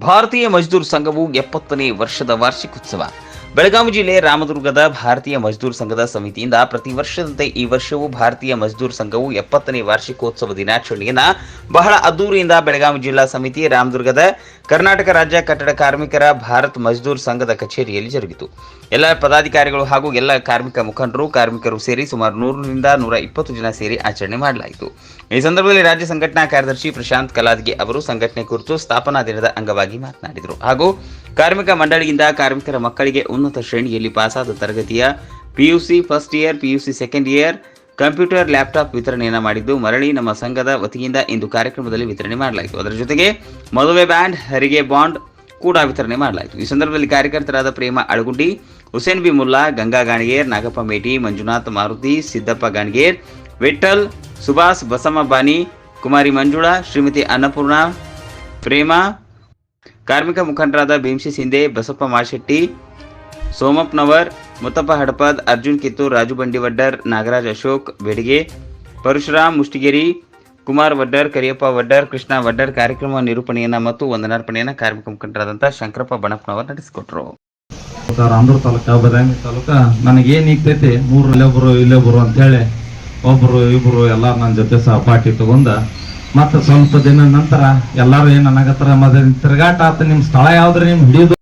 ಭಾರತೀಯ ಮಜ್ದೂರ್ ಸಂಘವು ಎಪ್ಪತ್ತನೇ ವರ್ಷದ ವಾರ್ಷಿಕೋತ್ಸವ. ಬೆಳಗಾವಿ ಜಿಲ್ಲೆ ರಾಮದುರ್ಗದ ಭಾರತೀಯ ಮಜ್ದೂರ್ ಸಂಘದ ಸಮಿತಿಯಿಂದ ಪ್ರತಿ ವರ್ಷದಂತೆ ಈ ವರ್ಷವೂ ಭಾರತೀಯ ಮಜ್ದೂರ್ ಸಂಘವು ಎಪ್ಪತ್ತನೇ ವಾರ್ಷಿಕೋತ್ಸವ ದಿನಾಚರಣೆಯನ್ನ ಬಹಳ ಅದ್ದೂರಿಯಿಂದ ಬೆಳಗಾವಿ ಜಿಲ್ಲಾ ಸಮಿತಿ ರಾಮದುರ್ಗದ ಕರ್ನಾಟಕ ರಾಜ್ಯ ಕಟ್ಟಡ ಕಾರ್ಮಿಕರ ಭಾರತ್ ಮಜ್ದೂರ್ ಸಂಘದ ಕಚೇರಿಯಲ್ಲಿ ಜರುಗಿತು. ಎಲ್ಲ ಪದಾಧಿಕಾರಿಗಳು ಹಾಗೂ ಎಲ್ಲ ಕಾರ್ಮಿಕ ಮುಖಂಡರು, ಕಾರ್ಮಿಕರು ಸೇರಿ ಸುಮಾರು ನೂರರಿಂದ ನೂರ ಇಪ್ಪತ್ತು ಜನ ಸೇರಿ ಆಚರಣೆ ಮಾಡಲಾಯಿತು. ಈ ಸಂದರ್ಭದಲ್ಲಿ ರಾಜ್ಯ ಸಂಘಟನಾ ಕಾರ್ಯದರ್ಶಿ ಪ್ರಶಾಂತ್ ಕಲಾದ್ಗೆ ಅವರು ಸಂಘಟನೆ ಕುರಿತು ಸ್ಥಾಪನಾ ದಿನದ ಅಂಗವಾಗಿ ಮಾತನಾಡಿದರು. ಹಾಗೂ ಕಾರ್ಮಿಕ ಮಂಡಳಿಯಿಂದ ಕಾರ್ಮಿಕರ ಮಕ್ಕಳಿಗೆ ಉನ್ನತ ಶ್ರೇಣಿಯಲ್ಲಿ ಪಾಸಾದ ತರಗತಿಯ PUC first year, PUC second year computer, laptop ವಿತರಣೆಯನ್ನು ಮಾಡಿದ್ದು ಮರಳಿ ನಮ್ಮ ಸಂಘದ ವತಿಯಿಂದ ಇಂದು ಕಾರ್ಯಕ್ರಮದಲ್ಲಿ ವಿತರಣೆ ಮಾಡಲಾಯಿತು. ಅದರ ಜೊತೆಗೆ ಮದುವೆ ಬ್ಯಾಂಡ್, ಹರಿಗೆ ಬಾಂಡ್ ಕೂಡ ವಿತರಣೆ ಮಾಡಲಾಯಿತು. ಈ ಸಂದರ್ಭದಲ್ಲಿ ಕಾರ್ಯಕರ್ತರಾದ ಪ್ರೇಮ ಅಳಗುಂಡಿ ಹುಸೇನ್ ಬಿ ಮುಲ್ಲಾ, ಗಂಗಾ ಗಾಣಿಗೇರ್, ನಾಗಪ್ಪ ಮೇಟಿ, ಮಂಜುನಾಥ್ ಮಾರುತಿ, ಸಿದ್ದಪ್ಪ ಗಾಣಿಗೇರ್ ವಿಠಲ್ ಸುಭಾಷ್ ಬಸಮ್ಮ ಬಾನಿ, ಕುಮಾರಿ ಮಂಜುಳಾ, ಶ್ರೀಮತಿ ಅನ್ನಪೂರ್ಣ, ಪ್ರೇಮ ಕಾರ್ಮಿಕ ಮುಖಂಡರಾದ ಭೀಮಸಿ ಸಿಂಧೆ, ಬಸಪ್ಪ ಮಾಶೆಟ್ಟಿ, ಸೋಮಪ್ಪನವರ್, ಮುತ್ತಪ್ಪ ಹಡಪದ್, ಅರ್ಜುನ್ ಕಿತ್ತೂರ್, ರಾಜು ಬಂಡಿವಡ್ಡರ್, ನಾಗರಾಜ್ ಅಶೋಕ್, ಬೆಡಿಗೆ, ಪರಶುರಾಮ್ ಮುಷ್ಟಿಗೇರಿ, ಕುಮಾರ್ ವಡ್ಡರ್, ಕರಿಯಪ್ಪ ವಡ್ಡರ್, ಕೃಷ್ಣ ವಡ್ಡರ್ ಕಾರ್ಯಕ್ರಮ ನಿರೂಪಣೆಯನ್ನ ಮತ್ತು ವಂದನಾರ್ಪಣೆಯನ್ನು ಕಾರ್ಮಿಕ ಮುಖಂಡರಾದಂಥ ಶಂಕರಪ್ಪ ಬಣಪ್ಪನವರು ನಡೆಸಿಕೊಟ್ರು. ರಾಮದುರ್ಗ ತಾಲೂಕ, ಬದಾಮಿ ತಾಲೂಕ, ನನಗೇನು ಈಗ್ತೈತಿ, ಮೂರು ಇಲ್ಲೊಬ್ರು ಇಲ್ಲೊಬ್ರು ಅಂತ ಹೇಳಿ ಒಬ್ರು ಇಬ್ರು ಎಲ್ಲ ನನ್ನ ಜೊತೆ ಸಹಪಾಠಿ ತಗೊಂಡ ಮತ್ತ ಸ್ವಲ್ಪ ದಿನ ನಂತರ ಎಲ್ಲರೂ ಏನ್ ನನಗತ್ರ ಮದ ತಿರ್ಗಾಟ ಆತ ನಿಮ್ಮ ಸ್ಥಳ ಯಾವ್ದ್ರಿ, ನಿಮ್ ಹಿಡಿಯೋದು?